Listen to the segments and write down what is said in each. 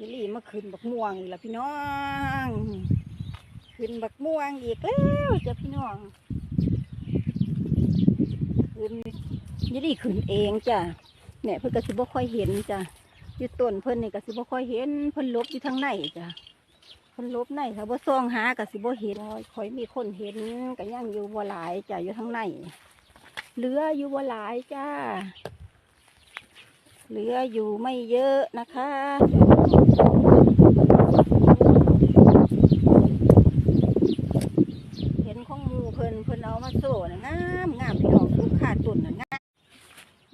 ยายลี่มาขึ้นบักม่วงอีกแล้วพี่น้อง ขึ้นบักม่วงอีกแล้วจ้ะพี่น้อง ขึ้นยายลี่ขึ้นเองจ้ะเนี่ยเพิ่อนก็สิบ่ค่อยเห็นจ้ะอยู่ต้นเพิ่นนี่ก็สิบ่ค่อยเห็นเพิ่อนลบอยู่ทางในจ้ะเพิ่อนลบในถ้าบ่ส่องหาก็สิบ่เห็นคอยมีคนเห็นก็ยังอยู่บ่หลายจ้ะอยู่ทางในเหลืออยู่บ่หลายจ้า เหลืออยู่ไม่เยอะนะคะเห็นของมูเพิ่นเพิ่นเอามาโซ่นะงามงามพี่น้องลูกค้าตุ่นนะงาม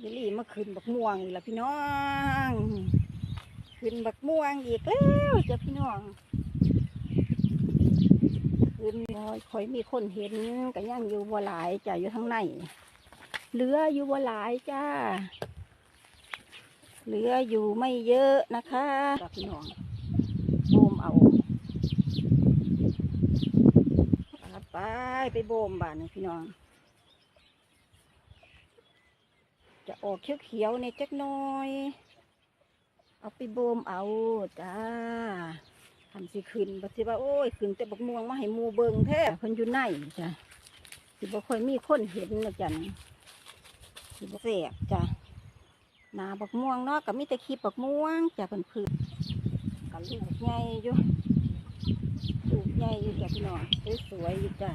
ยายลี่มาขึ้นบักม่วงอีกแล้วพี่น้องขึ้นบักม่วงอีกแล้วจ้ะพี่น้องขึ้นคอยมีคนเห็นก็ยังอยู่บ่หลายจ้ะอยู่ทางในเหลืออยู่บ่หลายจ้า เหลืออยู่ไม่เยอะนะคะจ้ะพี่น้องโบมเอาเอาไปไปโบมบ้านนะพี่น้อง จะออกเขียวๆในจักหน้อย เอาไปโบมเอาจ้าทำสิขึ้นบัดสิว่าโอ้ยขึ้นแต่บักม่วงมาให้หมูเบิงแท้เพิ่นอยู่ในจ้ะสิบ่ค่อยมีคนเห็นนะจ้ะนี่สิบ่แสบจ้ะห นาบักม่วงเนาะก็มีแต่ขีบบักม่วงจากเพิ่นพืชกับลูกใหญ่อยู่ลูกใหญ่อยู่จ้ะพี่น้องสวยๆอยู่จ้ะ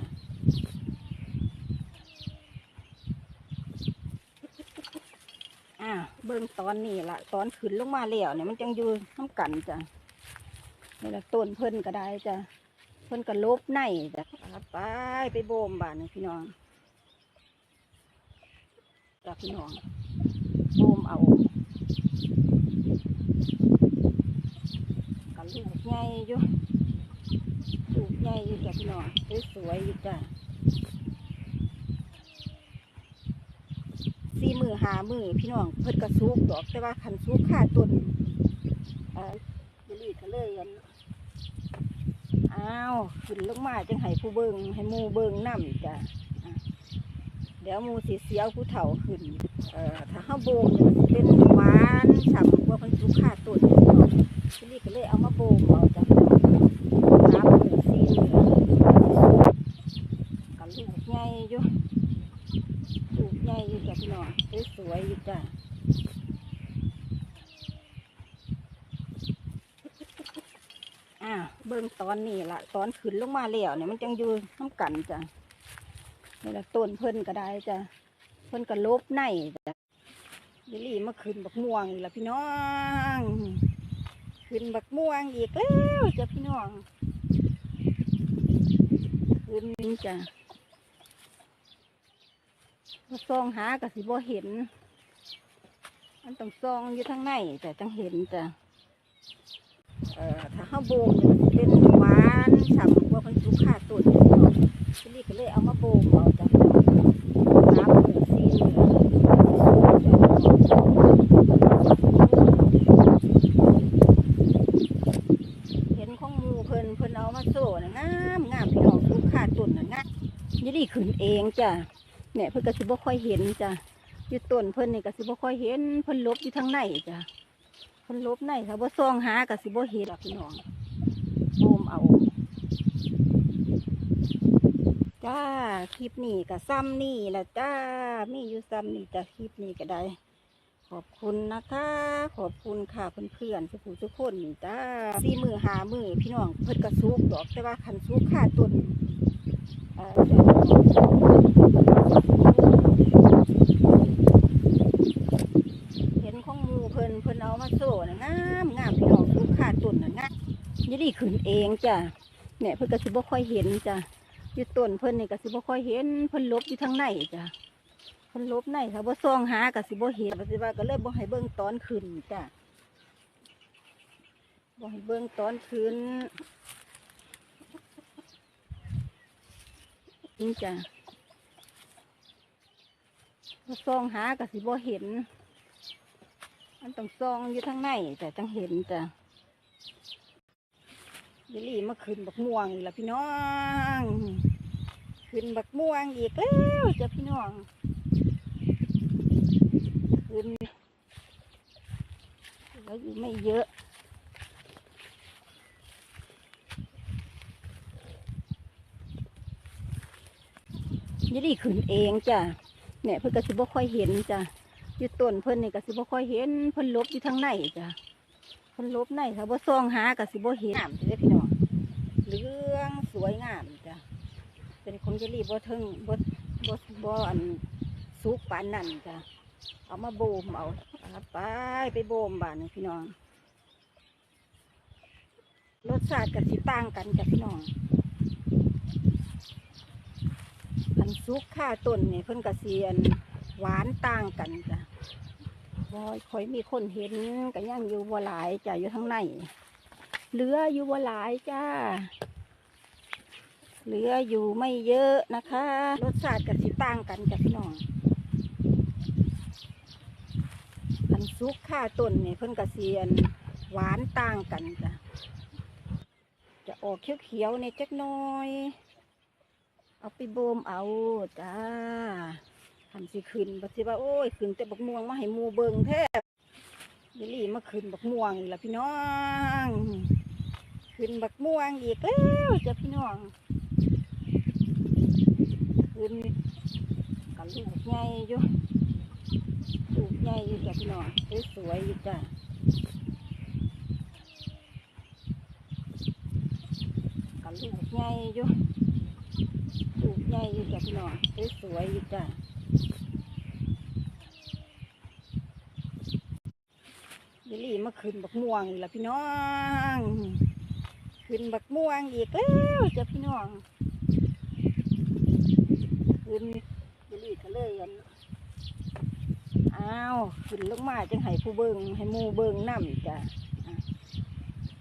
อ่าเบิ่งตอนนี้ละตอนขึ้นลงมาแล้วเนี่ยมันจังอยู่น้ำกันจ้ะนี่ละต้นเพิ่นก็ได้จ้ะเพิ่นก็ลบในจ้ะเอาไปไปโบมบ้านพี่น้องจ้ะพี่น้อง โบมเอากับลูกใหญ่อยู่ลูกใหญ่อยู่จ้ะพี่น้องสวยๆอยู่จ้ะสี่มือหามือพี่น้องเพิ่นกระซุกดอก แต่ว่าคันซุกขาต้นเอ่อยลีก็เลยอันอ้าวขึ้นลงมาจังให้ผู้เบิงให้มูเบิงน้ำจ้ะ ดี๋ยวมูสีเสียวผู้เฒ่าขึ้นเอ่อถ้าข้าโบมเป็นหวานฉ่ำกว่าพันธุขาตุ่นทีนี้ก็เลยเอามาโบมเอาจ้ะน้ำหนึ่งซีนกับลูกใหญ่อยู่ลูกใหญ่อยู่จ้ะพี่น้องสวยๆอยู่จ้ะอ่าเบิ่งตอนนี้ละตอนขึ้นลงมาแล้วเนี่ยมันจังอยู่น้ำกันจ้ะ นี่ละต้นเพิ่นก็ได้จ้ะเพิ่นก็ลบในจ้ะยายลี่มาขึ้นบักม่วงอีกแล้วพี่น้องขึ้นบักม่วงอีกแล้วจ้ะพี่น้องขึ้นจ้ะมาซองหากับสิบ่เห็น มันต้องซองอยู่ทางในแต่จังเห็นจ้ะเอ่อถ้าข้าวโบมเนี่ยมันสิเป็นหวานฉ่ำกว่าพันธุขาตุ่น ยายลี่ก็เลยเอามาโบมเอาจ้ะน้ำถึงซีนเห็นของมูเพิ่นเพิ่นเอามาโซ่นะงามงามพี่น้องลูกค้าตุ่นนะงามยี่ดีขึ้นเองจ้ะเนี่ยเพิ่นก็สิบ่ค่อยเห็นจ้ะอยู่ต้นเพิ่นนี่ก็สิบ่ค่อยเห็นเพิ่นลบอยู่ทางในจ้ะเพิ่นลบในถ้าบ่ส่องหาก็สิบ่เห็นหรอกพี่น้องโอมเอา จ้าคลิปนี้ก็ซ้ำนี่แหละจ้ามีอยู่ซ้ำนี่จ้าคลิปนี้ก็ได้ ขอบคุณนะคะ ขอบคุณค่ะเพื่อนๆทุกผู้ทุกคนนี่จ้าสี่มือหามือพี่น้องเพิ่นกระซุกดอกแต่ว่าคันซุกขาต้นเอ่อเห็นของมูเพิ่นเพิ่นเอามาโซ่นะงามงามพี่น้องซุกขาต้นนะงามยี่ดีขึ้นเองจ้ะเนี่ยเพิ่นก็สิบ่ค่อยเห็นจ้ะ อยู่ต้นเพิ่นนี่ก็สิบ่ค่อยเห็นเพิ่นลบอยู่ทางในจ้ะเพิ่นลบในถ้าบ่ส่องหาก็สิบ่เห็นปฏิว่าก็เลยบ่ให้เบิ่งตอนขึ้นจ้ะบ่ให้เบิ่งตอนขึ้นนี่จ้ะบ่ส่องหาก็สิบ่เห็น มันต้องส่องอยู่ทางในจ้ะจังเห็นจ้ะ บิลี่มาขึ้นบักม่วงอีกแล้วพี่น้องขึ้นบักม่วงอีกแล้วจ้ะพี่น้องขึ้นแล้วอยู่ไม่เยอะยี่ลี่ขึ้นเองจ้ะเนี่ยเพื่อนกระสุบบ่ค่อยเห็นจ้ะยืดต้นเพื่อนเนี่ยกระสุบบ่ค่อยเห็นเพื่อนลบอยู่ทางไหนจ้ะ พิ่นลบในถ้าบ่ส่องหาก็สิบ่เห็นงามจ้ะพี่น้องเหลืองสวยงามจ้ะเป็นของยี่ดีบ่เทิงบ่บ่บ่อันสุกปานนั่นจ้ะเอามาโบมเอาไปไปโบมบ้านพี่น้องรสชาติก็สิต่างกันจ้ะพี่น้องอันซุกข้าต้นเนี่ยเพิ่นกระเสียนหวานต่างกันจ้ะ บ่ค่อยมีคนเห็นก็ยังอยู่บ่หลายจ้ะอยู่ข้างในเหลืออยู่บ่หลายจ้า เหลืออยู่ไม่เยอะนะคะ รสชาติก็สิต่างกันจ้ะพี่น้องอันซุกข้าต้นเนี่ยเพิ่นกระเสียนหวานต่างกันจ้ะจะออกเขียวๆในจักน้อย เอาไปโบมเอาจ้า ทำสิขึ้นบัดสิว่าโอ้ยขึ้นแต่บักม่วงมาให้มูเบิงแทบยายลี่มาขึ้นบักม่วงอีกแล้วพี่น้อง ขึ้นบักม่วงอีกแล้วจ้ะพี่น้อง ขึ้นกับลูกใหญ่อยู่ลูกใหญ่อยู่จ้ะพี่น้องสวยๆอยู่จ้ะกับลูกใหญ่อยู่ลูกใหญ่อยู่จ้ะพี่น้องสวยๆอยู่จ้ะ ยายลี่มาขึ้นบักม่วงอีกแล้วพี่น้อง ขึ้นบักม่วงอีกแล้วจ้ะพี่น้อง ขึ้นยายลี่ก็เลยอันอ้าวขึ้นลงมาจังให้ผู้เบิงให้มูเบิงน้ำจ้ะ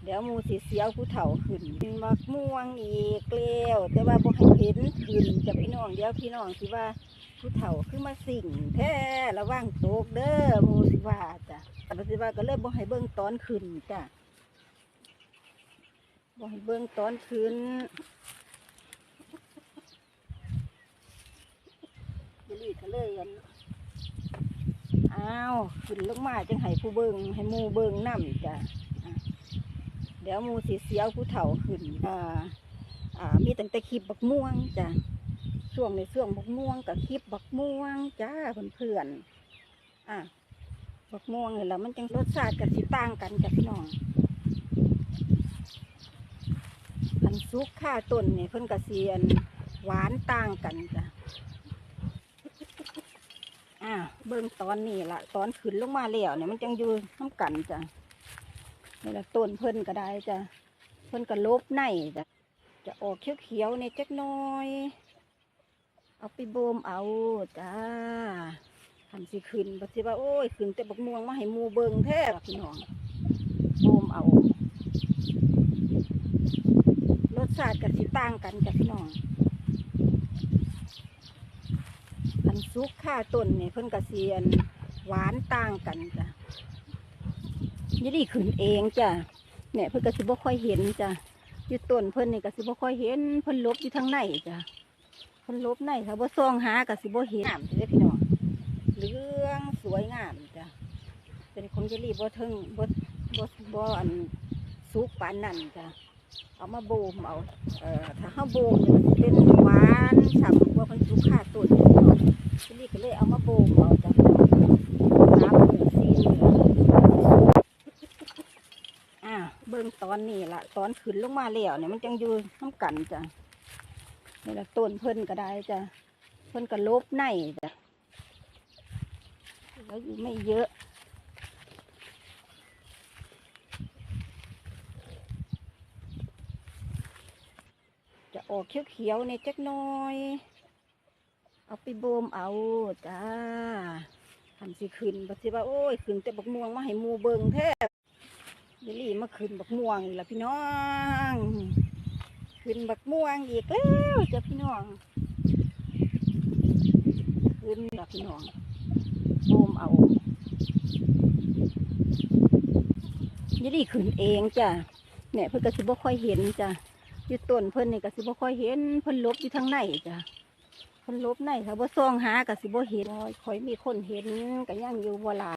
เดี๋ยวมูสีเสียวผู้เฒ่าขึ้นเป็นบักม่วงอีกแล้วแต่ว่าบ่ให้เห็นขึ้นจ้ะพี่น้องเดี๋ยวพี่น้องสิดว่า ผู้เฒ่าคือมาสิ่งแท้ระวังตกเด้อมูสิว่าจ้ะแต่สิว่าก็เลยบ่ให้เบิ่งตอนขึ้นจ้ะบ่ให้เบิ่งตอนขึ้นยายลี่ก็เลยอันอ้าวขึ้นลงมาจังให้ผู้เบิงให้มูเบิงน้ำจ้ะเดี๋ยวมูสีเสียวผู้เฒ่าขึ้นอ่าอ่ามีตั้งแต่คลิปบักม่วงจ้ะ ช่วงในช่วงบักม่วงกับคลิปบักม่วงจ้าเพื่อนๆอะบักม่วงนี่แหละมันจังรสชาติกับสิต่างกันจ้ะพี่น้องอันซุกข้าต้นเนี่ยเพิ่นกระเสียนหวานต่างกันจ้ะอ่าเบิ่งตอนนี้ละตอนขึ้นลงมาแล้วเนี่ยมันจังอยู่น้ำกันจ้ะนี่ละต้นเพิ่นก็ได้จ้ะเพิ่นก็ลบในจ้ะจะออกเขียวๆในจักหน้อย เอาไปโบมเอาจ้าทำสิขึ้นบัดสิว่าโอ้ยขึ้นแต่บักม่วงมาให้มูเบิงแท้พี่น้องโบมเอารสชาติก็สิต่างกันจ้ะพี่น้องอันซุกข้าต้นเนี่ยเพิ่นกระเสียนหวานต่างกันจ้ะยี่ดีขึ้นเองจ้ะเนี่ยเพิ่นก็สิบ่ค่อยเห็นจ้ะอยู่ต้นเพิ่นนี่ก็สิบ่ค่อยเห็นเพิ่นลบอยู่ทางในจ้ะ เพิ่นลบในถ้าบ่ส่องหาก็สิบ่เห็นงามจ้ะพี่น้องเหลืองสวยงามจ้ะเป็นของยี่ดีบ่เทิงบ่บ่บ่อันสุกปานนั่นจ้ะเอามาโบมเอาเอ่อถ้าเฮาโบมเนี่ยมันสิเป็นหวานฉ่ำกว่าเพิ่นสุกข้าต้นพี่น้องทีนี้ก็เลยเอามาโบกเอาจากสามหมื่นสี่หมื่นอ่าเบิ่งตอนนี้ละตอนขึ้นลงมาแล้วเนี่ยมันจังอยู่น้ำกันจ้ะ นี่ละต้นเพิ่นก็ได้จ้ะเพิ่นก็ลบในจ้ะแล้วไม่เยอะจะออกเขียวๆในจักหน้อย เอาไปโบมเอาจ้าทำสิขึ้นบัดสิว่าโอ้ยขึ้นแต่บักม่วงมาให้มูเบิงแทบยายลี่มาขึ้นบักม่วงล้วพี่น้อง ขึ้นบักม่วงอีกแล้วจ้ะพี่น้องขึ้นจ้ะพี่น้องโบมเอายายลี่ขึ้นเองจ้ะเนี่ยเพิ่นก็สิบ่ค่อยเห็นจ้ะอยู่ต้นเพิ่อนเนี่ยก็สิบ่ค่อยเห็นเพิ่อนลบอยู่ทางในจ้ะคนลบในถ้าบ่ส่องหาก็สิบ่เห็นค่อยมีคนเห็นก็ยังอยู่บ่หลา